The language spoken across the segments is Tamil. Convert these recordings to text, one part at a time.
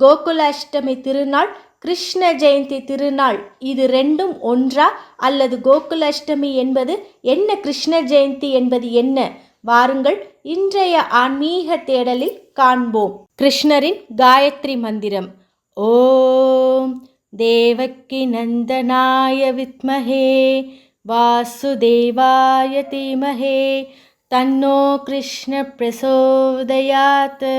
கோகுல அஷ்டமி திருநாள் கிருஷ்ண ஜெயந்தி திருநாள் இது ரெண்டும் ஒன்றா? அல்லது கோகுல அஷ்டமி என்பது என்ன கிருஷ்ண ஜெயந்தி என்பது என்ன? வாருங்கள் இன்றைய ஆன்மீக தேடலில் காண்போம். கிருஷ்ணரின் காயத்ரி மந்திரம். ஓம் தேவக்கி நந்தனாய வித்மஹே வாசுதேவாய தீமஹே தன்னோ கிருஷ்ண பிரசோதயாத்.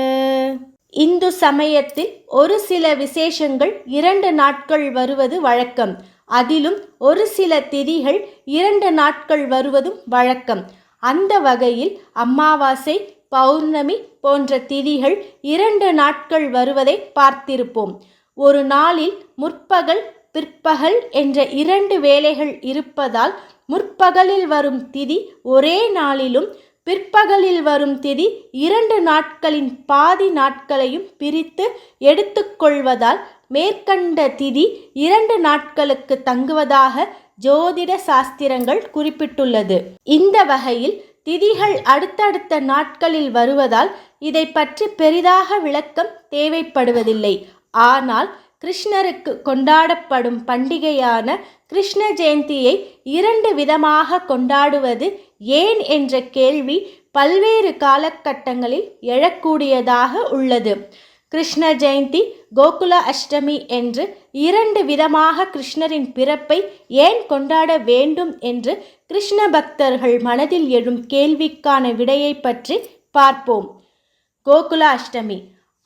இந்து சமயத்தில் ஒரு சில விசேஷங்கள் இரண்டு நாட்கள் வருவது வழக்கம். அதிலும் ஒரு சில திதிகள் இரண்டு நாட்கள் வருவதும் வழக்கம். அந்த வகையில் அமாவாசை பௌர்ணமி போன்ற திதிகள் இரண்டு நாட்கள் வருவதை பார்த்திருப்போம். ஒரு நாளில் முற்பகல் பிற்பகல் என்ற இரண்டு வேளைகள் இருப்பதால் முற்பகலில் வரும் திதி ஒரே நாளிலும் பிற்பகலில் வரும் திதி இரண்டு நாட்களின் பாதி நாட்களையும் பிரித்து எடுத்துக்கொள்வதால் மேற்கண்ட திதி இரண்டு நாட்களுக்கு தங்குவதாக ஜோதிட சாஸ்திரங்கள் குறிப்பிட்டுள்ளது. இந்த வகையில் திதிகள் அடுத்தடுத்த நாட்களில் வருவதால் இதை பற்றி பெரிதாக விளக்கம் தேவைப்படுவதில்லை. ஆனால் கிருஷ்ணருக்கு கொண்டாடப்படும் பண்டிகையான கிருஷ்ண ஜெயந்தியை இரண்டு விதமாக கொண்டாடுவது ஏன் என்ற கேள்வி பல்வேறு காலகட்டங்களில் எழக்கூடியதாக உள்ளது. கிருஷ்ண ஜெயந்தி கோகுல அஷ்டமி என்று இரண்டு விதமாக கிருஷ்ணரின் பிறப்பை ஏன் கொண்டாட வேண்டும் என்று கிருஷ்ண பக்தர்கள் மனதில் எழும் கேள்விக்கான விடையை பற்றி பார்ப்போம். கோகுல அஷ்டமி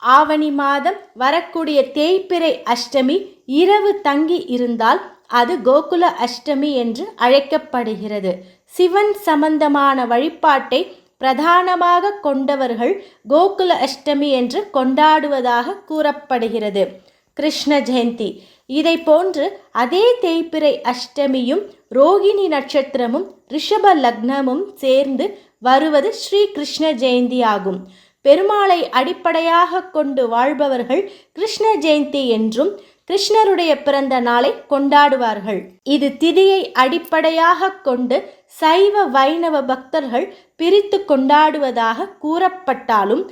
ஆவணி மாதம் வரக்கூடிய தேய்பிறை அஷ்டமி இரவு தங்கி இருந்தால் அது கோகுல அஷ்டமி என்று அழைக்கப்படுகிறது. சிவன் சம்பந்தமான வழிபாட்டை பிரதானமாக கொண்டவர்கள் கோகுல அஷ்டமி என்று கொண்டாடுவதாக கூறப்படுகிறது. கிருஷ்ண ஜெயந்தி. இதை போன்று அதே தேய்பிறை அஷ்டமியும் ரோகிணி நட்சத்திரமும் ரிஷப லக்னமும் சேர்ந்து வருவது ஸ்ரீ கிருஷ்ண ஜெயந்தி ஆகும் பெருமாளை அடிப்படையாக கொண்டு வாழ்பவர்கள் கிருஷ்ண ஜெயந்தி என்றும் கிருஷ்ணருடைய பிறந்த நாளை கொண்டாடுவார்கள். இது திதியை அடிப்படையாக கொண்டு சைவ வைணவ பக்தர்கள் பிரித்து கொண்டாடுவதாக கூறப்பட்டாலும்